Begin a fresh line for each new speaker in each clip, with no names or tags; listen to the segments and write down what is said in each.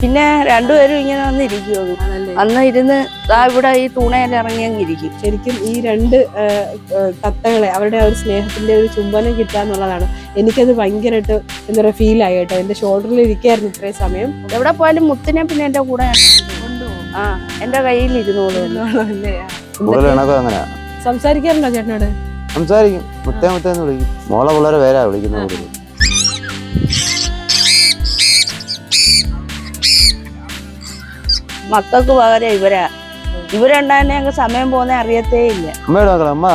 പിന്നെ രണ്ടുപേരും ഇങ്ങനെ വന്ന്
ആണല്ലേ?
അന്ന് ഇരുന്ന് ദാ ഇവിടെ ഈ തൂണയിൽ ഇറങ്ങി അങ്ങ് ഇരിക്കും.
ശരിക്കും ഈ രണ്ട് ആ, ആ, തത്തകളെ അവരുടെ ആ ഒരു സ്നേഹത്തിന്റെ ഒരു ചുംബനം കിട്ടുക എന്നുള്ളതാണ്. എനിക്കത് ഭയങ്കരമായിട്ട് എന്താ പറയുക ഫീൽ ആയി കേട്ടോ. എന്റെ ഷോൾഡറിൽ ഇരിക്കായിരുന്നു ഇത്രയും സമയം.
എവിടെ പോയാലും മുത്തിനെ പിന്നെ എന്റെ കൂടെ ആ എന്റെ കയ്യിൽ ഇരുന്നോളൂ.
സംസാരിക്കാറുണ്ടോ ചേട്ടനോട്?
സംസാരിക്കും. മുത്തേ മുത്തേ എന്ന് വിളിക്കും. മോളെ പിള്ളേരെ പേരാ വിളിക്കുന്നത്
മക്കൾക്ക് പകരം ഇവരാ. ഇവരുണ്ടായിരുന്നെ ഞങ്ങൾക്ക് സമയം പോകുന്ന അറിയത്തേ ഇല്ല.
അമ്മയുടെ മക്കളെ അമ്മ.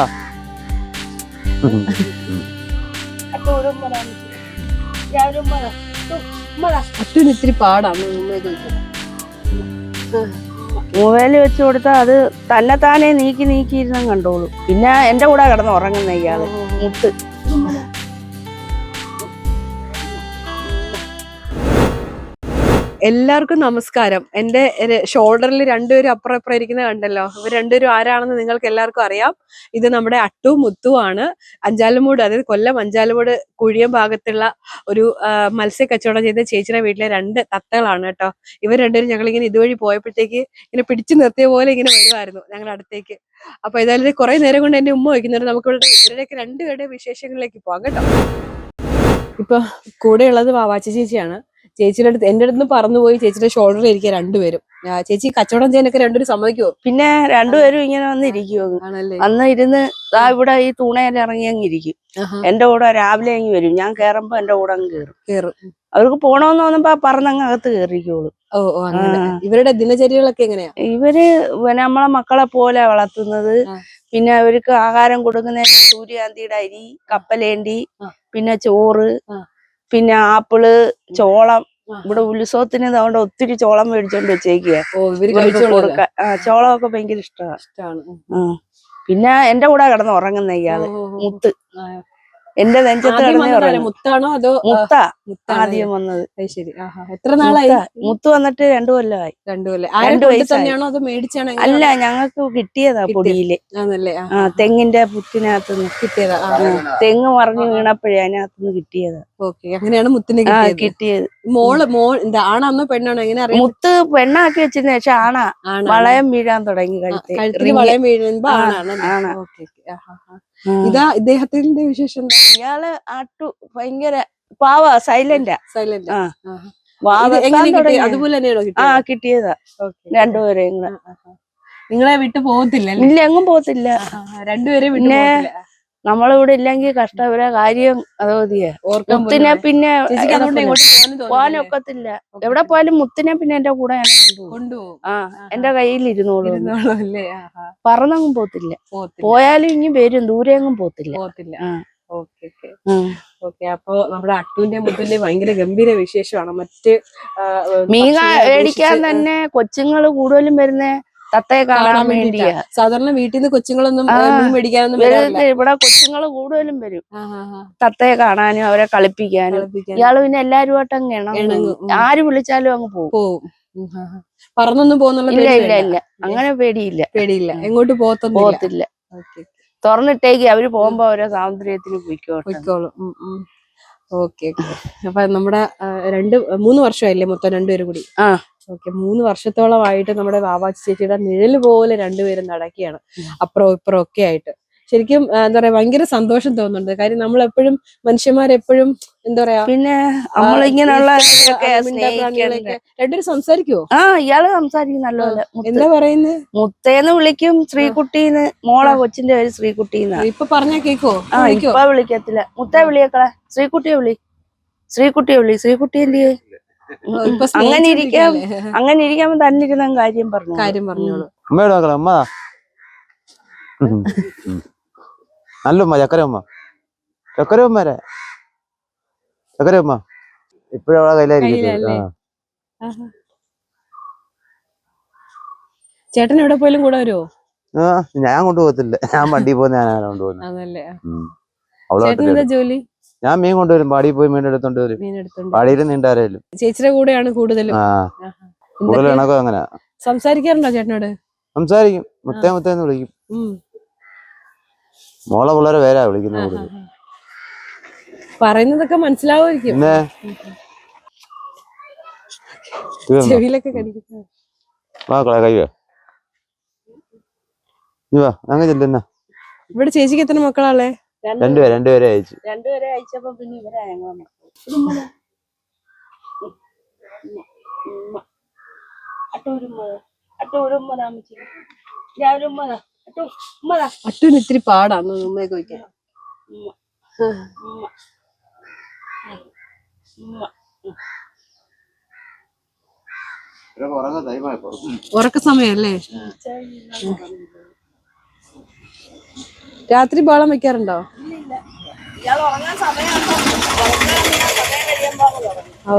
അച്ഛന് ഇത്തിരി പാടാണ് ഉമ്മയൊക്കെ വെക്കുന്നത്.
മൊബൈൽ വെച്ച് കൊടുത്താൽ അത് തന്നെ താനെ നീക്കി നീക്കി ഇരുന്ന് കണ്ടോളൂ. പിന്നെ എന്റെ കൂടെ കിടന്ന് ഉറങ്ങുന്ന ഇയാൾ. മുത്ത്
എല്ലാവർക്കും നമസ്കാരം. എന്റെ ഷോൾഡറിൽ രണ്ടുപേരും അപ്പുറം ഇപ്പുറം ഇരിക്കുന്നത് കണ്ടല്ലോ. ഇവർ രണ്ടുപേരും ആരാണെന്ന് നിങ്ങൾക്ക് എല്ലാവർക്കും അറിയാം. ഇത് നമ്മുടെ അട്ടു മുത്തു ആണ്. അഞ്ചാലുമൂട് അതായത് കൊല്ലം അഞ്ചാലുമൂട് കുഴിയം ഭാഗത്തുള്ള ഒരു മത്സ്യ കച്ചവടം ചെയ്ത ചേച്ചിയുടെ വീട്ടിലെ രണ്ട് തത്തകളാണ് കേട്ടോ. ഇവർ രണ്ടുപേരും ഞങ്ങൾ ഇങ്ങനെ ഇതുവഴി പോയപ്പോഴത്തേക്ക് ഇങ്ങനെ പിടിച്ചു നിർത്തിയ പോലെ ഇങ്ങനെ വരുമായിരുന്നു ഞങ്ങളുടെ അടുത്തേക്ക്. അപ്പൊ ഏതായാലും കുറെ നേരം കൊണ്ട് എന്റെ ഉമ്മ വയ്ക്കുന്നുണ്ട്. നമുക്ക് ഇവിടെ ഇവരുടെയൊക്കെ രണ്ടുപേരുടെ വിശേഷങ്ങളിലേക്ക് പോകാം കേട്ടോ. ഇപ്പൊ കൂടെയുള്ളത് വാവാച്ചി ചേച്ചിയാണ്. ചേച്ചിയുടെ അടുത്ത് എന്റെ അടുത്ത് പറന്നുപോയി ചേച്ചിയുടെ ഷോൾഡറിൽ ഇരിക്കുക രണ്ടുപേരും. ചേച്ചി കച്ചവടം ചെയ്യാനൊക്കെ രണ്ടുപേരും സമ്മതിക്കുമോ
പിന്നെ രണ്ടുപേരും ഇങ്ങനെ
ആണല്ലേ?
അന്ന് ഇരുന്ന് ആ ഇവിടെ ഈ തൂണയിൽ ഇറങ്ങി അങ്ങ് ഇരിക്കും. എന്റെ കൂടെ രാവിലെ അങ്ങ് വരും. ഞാൻ കേറുമ്പോ എന്റെ കൂടെ അങ്ങ് കയറും
കേറും.
അവർക്ക് പോണോന്ന് തോന്നുമ്പോ പറന്നങ്ങ് അകത്ത് കയറിക്കോളൂ
ഓ അങ്ങനെ. ഇവരുടെ ദിനചര്യകളൊക്കെ എങ്ങനെയാ?
ഇവർ നമ്മളെ മക്കളെ പോലെ വളർത്തുന്നത്. പിന്നെ അവർക്ക് ആഹാരം കൊടുക്കുന്ന സൂര്യകാന്തിയുടെ അരി കപ്പലേണ്ടി പിന്നെ ചോറ്. പിന്നെ ആപ്പിൾ ചോളം. ഇവിടെ ഉത്സവത്തിന് അതുകൊണ്ട് ഒത്തിരി ചോളം മേടിച്ചോണ്ട് വെച്ചേക്കുക. കൊടുക്കാൻ ആ, ചോളമൊക്കെ ഭയങ്കര ഇഷ്ടമാണ്. പിന്നെ എന്റെ കൂടെ കിടന്ന് ഉറങ്ങുന്ന
ഇയാൾ.
മുത്ത്. എന്റെ നെഞ്ചത്ത് കിടന്ന്
മുത്താണോ അതോ?
മുത്ത ആദ്യം വന്നത്.
ശരി. എത്ര നാളായി?
മുത്ത. വന്നിട്ട് രണ്ടു കൊല്ലമായി.
രണ്ടു കൊല്ലം.
രണ്ട്
അതോ മേടിച്ചാണോ
അല്ല ഞങ്ങൾക്ക് കിട്ടിയതാ. പൊടിയിൽ. തെങ്ങിന്റെ പുറ്റിനകത്തുനിന്ന്.
കിട്ടിയതാ.
തെങ്ങ് മറിഞ്ഞു വീണപ്പോഴേ അതിനകത്തുനിന്ന് കിട്ടിയതാ.
ഓക്കെ. അങ്ങനെയാണ് മുത്തിനെ കിട്ടിയത്. മോൾ മോൾ ആണാന്നോ പെണ്ണാണോ? എങ്ങനെ അറിയാം
മുത്ത് പെണ്ണാക്കി വെച്ചതിന് ശേഷം ആണാ.
ആണ്
വളയം വീഴാൻ തുടങ്ങി
കഴുത്തിൽ. വളയം വീഴുമ്പോ ആണാണ്. ഓക്കെ ഇതാ ഇദ്ദേഹത്തിന്റെ വിശേഷം
ഇയാൾ ആട്ടു ഭയങ്കര പാവ സൈലന്റാ
സൈലന്റ് അതുപോലെ
ആ
കിട്ടിയത്. രണ്ടുപേരെ
രണ്ടുപേരെയും കൂടെ
നിങ്ങളെ വിട്ടു പോകത്തില്ല
ഇല്ല എങ്ങും പോകത്തില്ല.
രണ്ടുപേരെ
പിന്നെ നമ്മളിവിടെ ഇല്ലെങ്കിൽ കഷ്ടം ഇവരെ കാര്യം അതോതിയ മുത്തിനെ പിന്നെ പോകാനൊക്കത്തില്ല. എവിടെ പോയാലും മുത്തിനെ പിന്നെ എന്റെ കൂടെ കൊണ്ടുപോകും. ആ എന്റെ കയ്യിൽ ഇരുന്നോളൂ. പറന്നങ്ങും പോത്തില്ല പോയാലും ഇനി വരും ദൂരെങ്ങും പോത്തില്ല
പോകത്തില്ല.
ആ.
Okay okay. അപ്പൊ നമ്മുടെ അട്ടുവിന്റെ മുത്തിന്റെ ഭയങ്കര ഗംഭീര വിശേഷമാണ്. മറ്റ്
മീൻ മേടിക്കാൻ തന്നെ കൊച്ചുങ്ങൾ കൂടുതലും വരുന്ന തത്തയെ കാണാൻ വേണ്ടിയാ.
സാധാരണ വീട്ടിൽ നിന്ന് കൊച്ചുങ്ങളൊന്നും മേടിക്കാനൊന്നും
ഇവിടെ കൊച്ചുങ്ങൾ കൂടുതലും വരും. തത്തയെ കാണാനും അവരെ കളിപ്പിക്കാനും. ഇയാൾ പിന്നെ എല്ലാരുമായിട്ട് അങ്ങ്
ഇണങ്ങും,
ആര് വിളിച്ചാലും അങ്ങ് പോകും.
പറന്നൊന്നും പോകുന്നുള്ള
ഇല്ല ഇല്ല അങ്ങനെ പേടിയില്ല.
പേടിയില്ല. എങ്ങോട്ട് പോകത്തൊന്നുമില്ല.
പോകത്തില്ല. തുറന്നിട്ടേക്ക് അവർ പോകുമ്പോ അവരെ സ്വാതന്ത്ര്യത്തിന്
പോയിക്കോളും. ഓക്കെ അപ്പൊ നമ്മുടെ രണ്ട് മൂന്ന് വർഷമായില്ലേ മൊത്തം രണ്ടുപേരും കൂടി?
ആ.
ഓക്കെ മൂന്ന് വർഷത്തോളമായിട്ട് നമ്മുടെ വാവാച്ചി ചേച്ചിയുടെ നിഴൽ പോലെ രണ്ടുപേരും നടക്കുകയാണ്. അപ്പുറം ഇപ്പുറം ഒക്കെ ആയിട്ട്. ശരിക്കും എന്താ പറയാ ഭയങ്കര സന്തോഷം തോന്നുന്നുണ്ട്. കാര്യം നമ്മൾ എപ്പോഴും മനുഷ്യന്മാരെപ്പോഴും എന്താ പറയാ
പിന്നെ നമ്മളിങ്ങനെയുള്ള.
രണ്ടുപേരും സംസാരിക്കുവോ?
ആ ഇയാൾ സംസാരിക്കും നല്ലപോലെ.
എന്താ പറയുന്നത്
മുത്തേന്ന് വിളിക്കും ശ്രീകുട്ടീന്ന്. മോളെ കൊച്ചിന്റെ പേര് ശ്രീകുട്ടീന്ന്.
ഇപ്പൊ പറഞ്ഞാ കേക്കോ?
ആ ഇപ്പൊ വിളിക്കത്തില്ല. മുത്തേ വിളിയേക്കളെ. ശ്രീകുട്ടിയെ വിളി. ശ്രീകുട്ടിയെ വിളി. ശ്രീകുട്ടി എന്തിയെ? അങ്ങനെ
ഇരിക്കാൻ?
അങ്ങനെ ഇരിക്കാൻ തന്നെ ഇരുന്ന കാര്യം പറഞ്ഞു
കാര്യം പറഞ്ഞോളൂ.
അമ്മയുടെ മക്കളെ അമ്മ. നല്ല ഉമ്മ ചക്കര ഉമ്മ ചക്കര ഉമ്മരെ ചക്കര ഉമ്മ ഇപ്പഴും അവളെ കയ്യിലായിരിക്കും.
ചേട്ടൻ എവിടെ പോയാലും കൂടെ വരുമോ
ഞാൻ കൊണ്ടുപോകത്തില്ല. ഞാൻ വണ്ടി പോകുന്ന ഞാനാണ് കൊണ്ടുപോകുന്നത്.
ജോലി?
ഞാൻ മീൻ കൊണ്ടുവരും. പാടി പോയി മീൻ എടുത്തോണ്ട് വരും. പാടിയിൽ നീണ്ടാരും
ചേച്ചിയുടെ കൂടെയാണ് കൂടുതലും.
കൂടുതൽ ഇണക്കം അങ്ങനെ.
സംസാരിക്കാറുണ്ടോ ചേട്ടനോട്?
സംസാരിക്കും. മുത്തേ മുത്തേന്ന് വിളിക്കും. മോളെ പിള്ളേരെ പേരാ വിളിക്കുന്ന കൂടുതൽ.
പറയുന്നതൊക്കെ മനസ്സിലാവുമായിരിക്കും? ചെവിയിലൊക്കെ
ചെല്ലുന്ന
ഇവിടെ ചേച്ചിക്ക് എത്ര മക്കളാളെ
രണ്ടുപേരെ രണ്ടുപേരെ അയച്ചു.
രണ്ടുപേരെ അയച്ചപ്പോ പിന്നെ ഇവരാ
അട്ടുവിന് ഇത്തിരി പാടാണ് ഉമ്മയൊക്കെ വയ്ക്കാൻ ഉറക്ക സമയല്ലേ? രാത്രി ബോളം വെക്കാറുണ്ടോ. ഓ.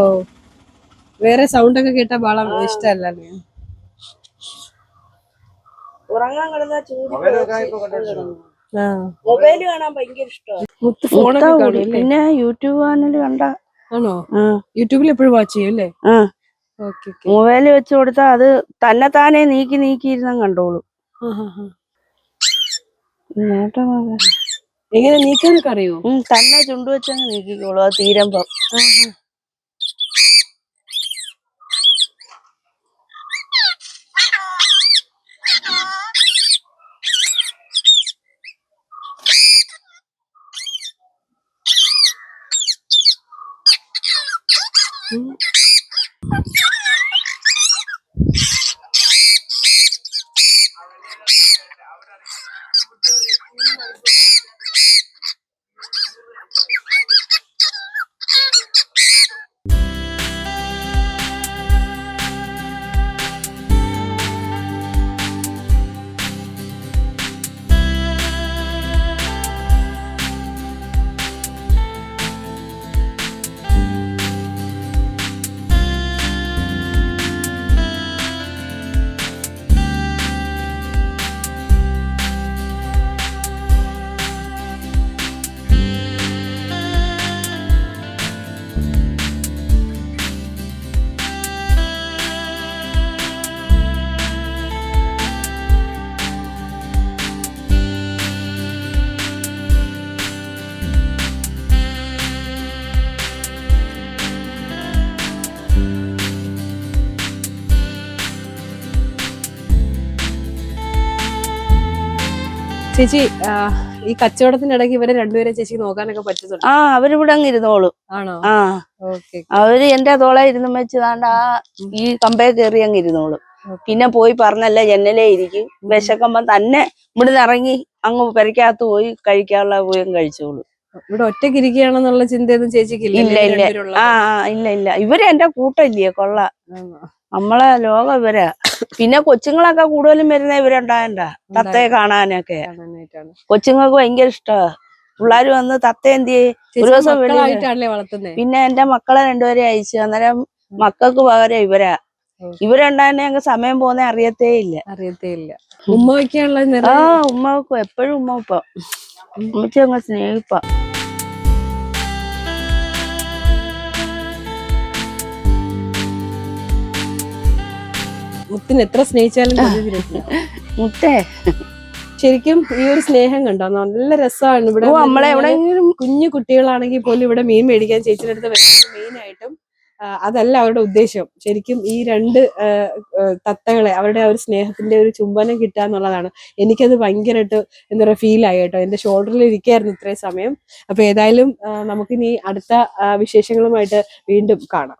വേറെ സൗണ്ട് ഒക്കെ കേട്ടാ ബോളം ഇഷ്ടല്ല
ഉറങ്ങാൻ കിടന്ന മൊബൈൽ കാണാൻ ഭയങ്കര ഇഷ്ടമാണ്. പിന്നെ യൂട്യൂബ് ചാനൽ കണ്ട
ആണോ? യൂട്യൂബിൽ എപ്പോഴും വാച്ച് ചെയ്യും അല്ലേ?
ആ.
Okay okay.
മൊബൈൽ വെച്ച് കൊടുത്താൽ അത് തന്നെ താനെ നീക്കി നീക്കി ഇരുന്ന കണ്ടോളൂ.
എങ്ങനെ നീക്കാനൊക്കെ അറിയോ
തന്നെ ചുണ്ടു വെച്ചങ്ങ് നീക്കിക്കോളൂ. അത് തീരുമ്പോ.
பாக்குறாரு ചേച്ചി ഈ കച്ചവടത്തിന്റെ ഇടയ്ക്ക് ഇവരെ രണ്ടുപേരെ ചേച്ചി നോക്കാനൊക്കെ പറ്റുന്നുണ്ട്?
ആ അവരിവിടെ അങ്ങ് ഇരുന്നോളൂ.
ആണോ?
ആ.
ഓക്കെ.
അവർ എന്റെ തോളെ ഇരുന്ന് വെച്ചതാണ്ട് ആ ഈ കമ്പേ കയറി അങ്ങ് ഇരുന്നോളൂ. പിന്നെ പോയി പറഞ്ഞല്ല ജനലേ ഇരിക്കും. വിശക്കുമ്പോ തന്നെ ഇവിടുന്ന് ഇറങ്ങി അങ്ങ് പെരക്കകത്ത് പോയി കഴിക്കാനുള്ള പോയി കഴിച്ചോളൂ.
ഇവിടെ ഒറ്റയ്ക്ക് ഇരിക്കുകയാണെന്നുള്ള ചിന്തയൊന്നും ചേച്ചിക്ക് ഇല്ല
ഇല്ല ഇല്ല. ആ ആ, ഇല്ല ഇല്ല. ഇവർ എന്റെ കൂട്ടം ഇല്ലേ കൊള്ള. നമ്മളെ ലോകം ഇവരാ. പിന്നെ കൊച്ചുങ്ങളൊക്കെ കൂടുതലും വരുന്ന ഇവരുണ്ടായണ്ട തത്തയെ കാണാനൊക്കെ. കൊച്ചുങ്ങൾക്ക് ഭയങ്കര ഇഷ്ടമാ പിള്ളേര് വന്ന് തത്ത എന്ത്? ഒരു ദിവസം പിന്നെ എന്റെ മക്കളെ രണ്ടുപേരെ അയച്ചു. അന്നേരം മക്കൾക്ക് പകരം ഇവരാ.
ഉം.
ഇവരുണ്ടാകുന്ന ഞങ്ങൾക്ക് സമയം പോന്നെ അറിയത്തേ ഇല്ല.
അറിയത്തേ ഇല്ല. ഉമ്മ വെക്കാനുള്ള
ആ ഉമ്മ വെക്കും എപ്പോഴും ഉമ്മ ഇപ്പൊ ഉമ്മച്ചി അങ്ങ് സ്നേഹിപ്പ.
മുത്തിന് എത്ര സ്നേഹിച്ചാലും മതി
മുത്തേ.
ശരിക്കും ഈ ഒരു സ്നേഹം കണ്ടോ? നല്ല രസമാണ് ഇവിടെ
നമ്മളെ എവിടെയെങ്കിലും
കുഞ്ഞു കുട്ടികളാണെങ്കിൽ പോലും ഇവിടെ മീൻ മേടിക്കാൻ ചേച്ചിയുടെ അടുത്ത് മെയിൻ ആയിട്ടും അതല്ല അവരുടെ ഉദ്ദേശം. ശരിക്കും ഈ രണ്ട് തത്തകളെ അവരുടെ ആ ഒരു സ്നേഹത്തിന്റെ ഒരു ചുംബനം കിട്ടുക എന്നുള്ളതാണ്. എനിക്കത് ഭയങ്കരമായിട്ട് എന്താ പറയുക ഫീൽ ആയി കേട്ടോ. എന്റെ ഷോൾഡറിൽ ഇരിക്കായിരുന്നു ഇത്രയും സമയം. അപ്പൊ ഏതായാലും നമുക്കിനി അടുത്ത വിശേഷങ്ങളുമായിട്ട് വീണ്ടും കാണാം.